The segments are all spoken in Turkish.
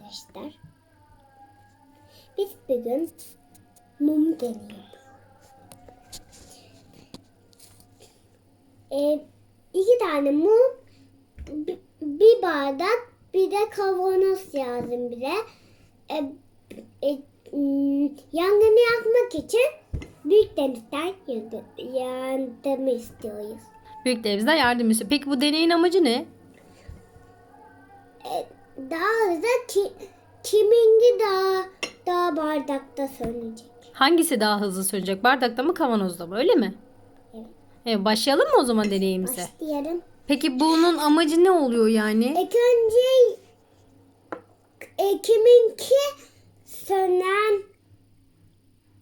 arkadaşlar. Biz bir gün mum deniyoruz. Ee, iki tane mum, bi- bir bardak, bir de kavanoz lazım bize. Ee, e, hmm, yangını yakmak için büyük denizden yardım- yardım istiyoruz. Büyüklerimizden yardım istiyor. Peki bu deneyin amacı ne? Daha hızlı ki, kiminki daha daha bardakta sönecek. Hangisi daha hızlı sönecek? Bardakta mı kavanozda mı? Öyle mi? Evet. Evet, başlayalım mı o zaman deneyimize? Başlayalım. Peki bunun amacı ne oluyor yani? İlk önce e, kiminki sönen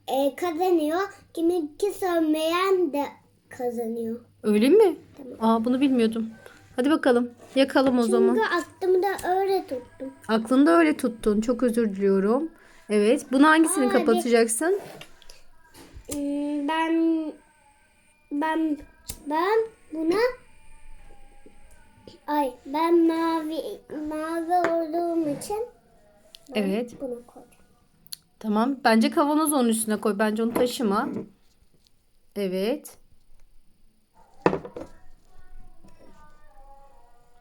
e, kazanıyor. Kiminki sönmeyen de kazanıyor. Öyle mi? Aa bunu bilmiyordum. Hadi bakalım. Yakalım o zaman. Çünkü aklımda öyle tuttum. Aklında öyle tuttun. Çok özür diliyorum. Evet. Bunu hangisini hadi. kapatacaksın? Hmm, Ben ben ben buna ay ben mavi mavi olduğum için ben Evet. bunu koydum. Tamam. Bence kavanoz onun üstüne koy. Bence onu taşıma. Evet.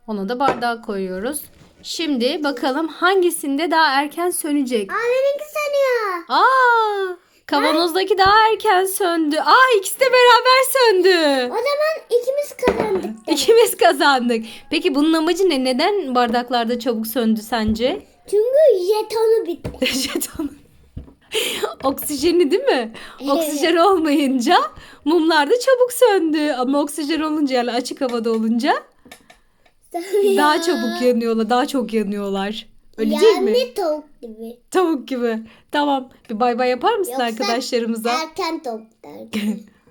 Ona da bardağı koyuyoruz. Şimdi bakalım hangisinde daha erken sönecek? Aa benimki sanıyor. Aa! Kavanozdaki daha erken söndü. Aa ikisi de beraber söndü. O zaman ikimiz kazandık. İkimiz kazandık. Peki bunun amacı ne? Neden bardaklarda çabuk söndü sence? Çünkü jetonu bitti. Jeton. Oksijeni değil mi? Oksijen olmayınca mumlar da çabuk söndü. Ama oksijen olunca yani açık havada olunca daha çabuk yanıyorlar. Daha çok yanıyorlar. Öyle değil mi? Yani tavuk gibi. Tavuk gibi. Tamam. Bir bay bay yapar mısın Yoksa arkadaşlarımıza? Erken tavuk derdim.